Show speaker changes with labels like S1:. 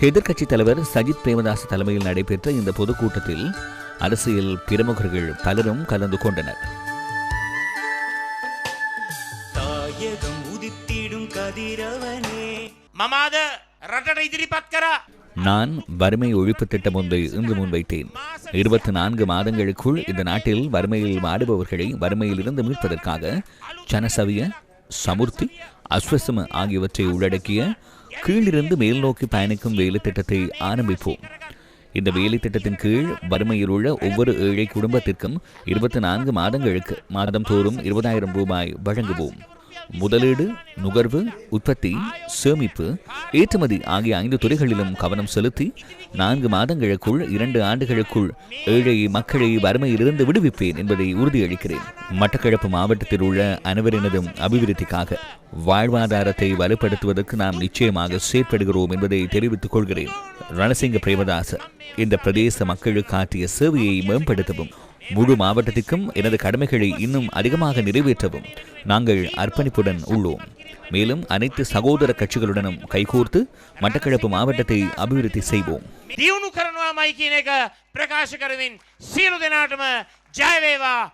S1: எதிர்க்கட்சித் தலைவர் சஜித் பிரேமதாஸ் தலைமையில் நடைபெற்ற இந்த பொதுக்கூட்டத்தில் அரசியல் பிரமுகர்கள் பலரும் கலந்து கொண்டனர். நான் வறுமை ஒழிப்பு திட்டம் ஒன்றை இன்று முன்வைத்தேன். இருபத்தி நான்கு மாதங்களுக்குள் இந்த நாட்டில் வறுமையில் மாறுபவர்களை வறுமையில் இருந்து மீட்பதற்காக சனசவிய சமூர்த்தி அஸ்வசம ஆகியவற்றை உள்ளடக்கிய கீழிருந்து மேல் நோக்கி பயணிக்கும் வேலை திட்டத்தை ஆரம்பிப்போம். இந்த வேலை திட்டத்தின் கீழ் வறுமையில் உள்ள ஒவ்வொரு ஏழை குடும்பத்திற்கும் இருபத்தி நான்கு மாதங்களுக்கு மாதம் தோறும் இருபதாயிரம் ரூபாய் வழங்குவோம். முதலீடு நுகர்வு உற்பத்தி சேமிப்பு ஏற்றுமதி ஆகிய ஐந்து துறைகளிலும் கவனம் செலுத்தி நான்கு மாதங்களுக்குள் இரண்டு ஆண்டுகளுக்குள் ஏழை மக்களை வறுமையிலிருந்து விடுவிப்பேன் என்பதை உறுதியளிக்கிறேன். மட்டக்களப்பு மாவட்டத்தில் உள்ள அனைவரினதும் அபிவிருத்திக்காக வாழ்வாதாரத்தை வலுப்படுத்துவதற்கு நாம் நிச்சயமாக செயற்படுகிறோம் என்பதை தெரிவித்துக் கொள்கிறேன். ரணசிங்க பிரேமதாச இந்த பிரதேச மக்களுக்கு ஆற்றிய சேவையை மேம்படுத்தவும் முழு மாவட்டத்திற்கும் எனது கடமைகளை இன்னும் அதிகமாக நிறைவேற்றவும் நாங்கள் அர்ப்பணிப்புடன் உள்ளோம். மேலும் அனைத்து சகோதர கட்சிகளுடனும் கைகோர்த்து மட்டக்களப்பு மாவட்டத்தை அபிவிருத்தி செய்வோம்.
S2: பிரகாஷ் கருவின் சீருதி நாட்டும ஜெயவேவா